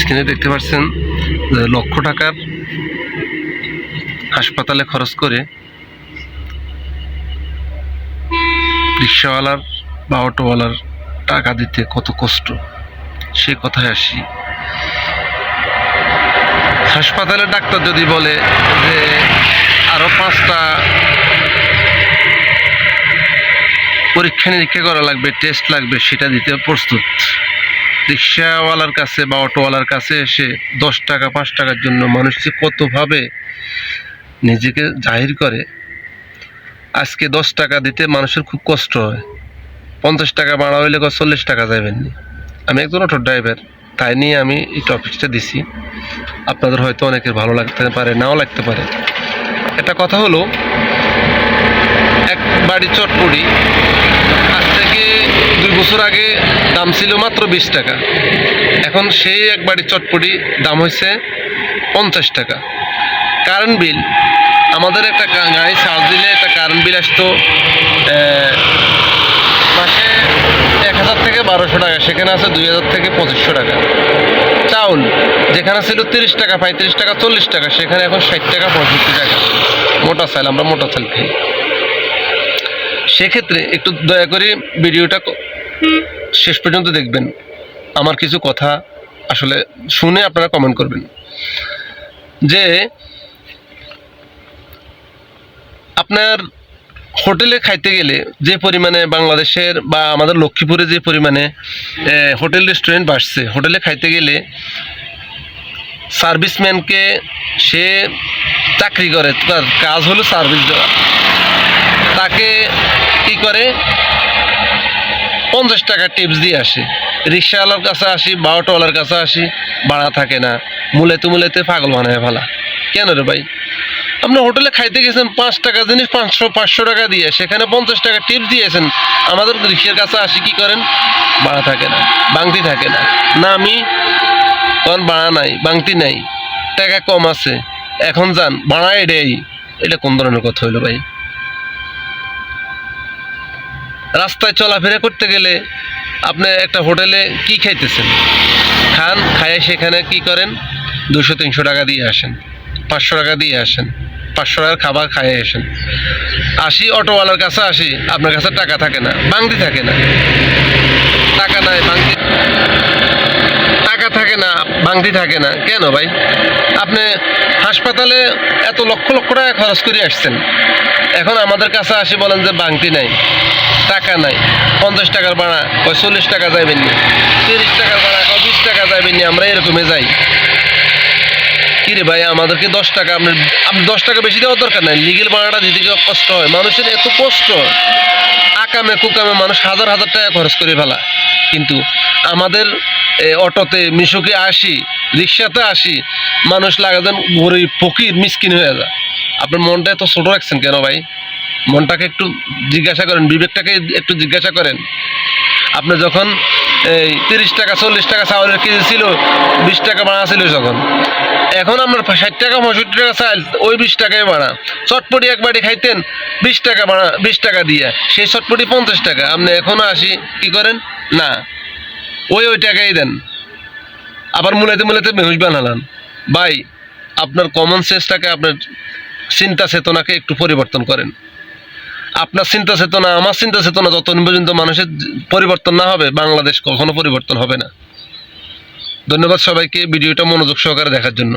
স্ক্রিনে দেখতে পাচ্ছেন লক্ষ টাকার হাসপাতালে খরচ করে রিক্সাওয়ালার বা অটোওয়ালার টাকা দিতে কত কষ্ট, সে কথায় আসি। হাসপাতালের ডাক্তার যদি বলে যে আরও পাঁচটা পরীক্ষা নিরীক্ষা করা লাগবে টেস্ট লাগবে, সেটা দিতে প্রস্তুত। রিক্সাওয়ালার কাছে বা অটোওয়ালার কাছে এসে দশ টাকা, পাঁচ টাকার জন্য মানুষ যে কতভাবে নিজেকে জাহির করে, আজকে দশ টাকা দিতে মানুষের খুব কষ্ট হয়। পঞ্চাশ টাকা বাড়া হইলে চল্লিশ টাকা যাবেন নি। আমি একজন অটো ড্রাইভার, তাই নিয়ে আমি এই টপিকটা দিছি। আপনাদের হয়তো অনেকের ভালো লাগতে পারে, নাও লাগতে পারে। একটা কথা হলো, এক বাড়ি দুই বছর আগে দাম ছিল মাত্র বিশ টাকা। এখন সেই এক বাড়ি চটপটি দাম হয়েছে পঞ্চাশ টাকা। কারেন্ট বিল আমাদের একটা গাড়ি চার্জ দিলে একটা কারেন্ট বিল আসতো মাসে এক হাজার থেকে বারোশো টাকা, সেখানে আছে দুই হাজার থেকে পঁচিশশো টাকা। চাউল, যেখানে ছিল তিরিশ টাকা, পঁয়ত্রিশ টাকা, চল্লিশ টাকা, সেখানে এখন ষাট টাকা, পঁয়ষট্টি টাকা। মোটা চাল আমরা মোটা চাল খাই সেক্ষেত্রে একটু দয়া করে ভিডিওটা শেষ পর্যন্ত দেখবেন আমার কিছু কথা আসলে শুনে আপনারা কমেন্ট করবেন। যে আপনার হোটেলে খাইতে গেলে যে পরিমাণে বাংলাদেশের বা আমাদের লক্ষ্মীপুরে যে পরিমাণে হোটেল রেস্টুরেন্ট বাড়ছে হোটেলে খাইতে গেলে সার্ভিসম্যানকে সে চাকরি করে, তার কাজ হলো সার্ভিস দেওয়া। তাকে কি করে? পঞ্চাশ টাকা টিপস দিয়ে আসি। রিক্সাওয়ালার কাছে আসি বা অটোওয়ালার কাছে আসি, ভাড়া থাকে না। মূলেতে মূলেতে পাগল বানায় ফেলা। কেন রে ভাই? আপনি হোটেলে খাইতে গেছেন, পাঁচ টাকা জিনিস পাঁচশো পাঁচশো টাকা দিয়ে। সেখানে পঞ্চাশ টাকা টিপস দিয়েছেন। আমাদের রিক্সার কাছে আসি কি করেন? ভাড়া থাকে না, বাংতি থাকে না। না আমি তখন ভাড়া নাই, বাংতি নাই। টাকা কম আছে। এখন যান, ভাড়া এটাই। এটা কোন ধরনের কথা হইল ভাই? রাস্তায় চলাফেরা করতে গেলে আপনি একটা হোটেলে কি খাইতেছেন? খান খায় সেখানে কি করেন? দুশো, তিনশো টাকা দিয়ে আসেন, পাঁচশো টাকা দিয়ে আসেন, পাঁচশো টাকার খাবার খাইয়ে আসেন। আসি, অটোওয়ালার কাছে আসি, আপনার কাছে টাকা থাকে না বাংতি থাকে না। টাকা নাই বাংতি টাকা বাংতি থাকে না। কেন ভাই? আপনি হাসপাতালে এত লক্ষ লক্ষ টাকা খরচ করে আসছেন। এখন আমাদের কাছে আসি বলেন যে ভাঙতি নাই, টাকা নাই। পঞ্চাশ টাকার ভাড়া, কয় চল্লিশ টাকা যাইবেন নি? তিরিশ টাকার ভাড়া, কয় বিশ টাকা যাইবেন নি? আমরা এরকমই যাই। কি রে ভাই, আমাদেরকে দশ টাকা আপনার আপনি দশ টাকা বেশি দেওয়ার দরকার নাই। লিগেল ভাড়াটা দিতে কষ্ট হয়। মানুষের এত কষ্ট। আকামে, কুকামে মানুষ হাজার হাজার টাকা খরচ করে ফেলা কিন্তু আমাদের অটোতে মিশুকে আসি, রিক্সাতে আসি, মানুষ লাগাতেন গরিব, ফকির, মিসকিন হয়ে যায়। আপনার মনটা এত ছোট রাখছেন কেন ভাই? মনটাকে একটু জিজ্ঞাসা করেন, বিবেকটাকে একটু জিজ্ঞাসা করেন। আপনি যখন এই তিরিশ টাকা, চল্লিশ টাকা চাউলের কেজি ছিল, বিশ টাকা ভাড়া ছিল যখন। এখন আপনার ষাট টাকা, পঁয়ষট্টি টাকা চাল, ওই বিশ টাকায় ভাড়া চটপটি এক বাড়ি খাইতেন, বিশ টাকা ভাড়া বিশ টাকা দিয়ে। সেই চটপটি পঞ্চাশ টাকা। আপনি এখনও আসি, কি করেন? না। ওই ওই টাকাই দেন। আবার মূলাতে মূলাতে বেহুশ বানালাম। ভাই, আপনার কমন সেন্সটাকে আপনার চিন্তা চেতনাকে একটু পরিবর্তন করেন। আপনার চিন্তা চেতনা, আমার চিন্তা চেতনা যতদিন পর্যন্ত মানুষের পরিবর্তন না হবে, বাংলাদেশ কখনো পরিবর্তন হবে না। ধন্যবাদ সবাইকে, ভিডিওটা মনোযোগ সহকারে দেখার জন্য।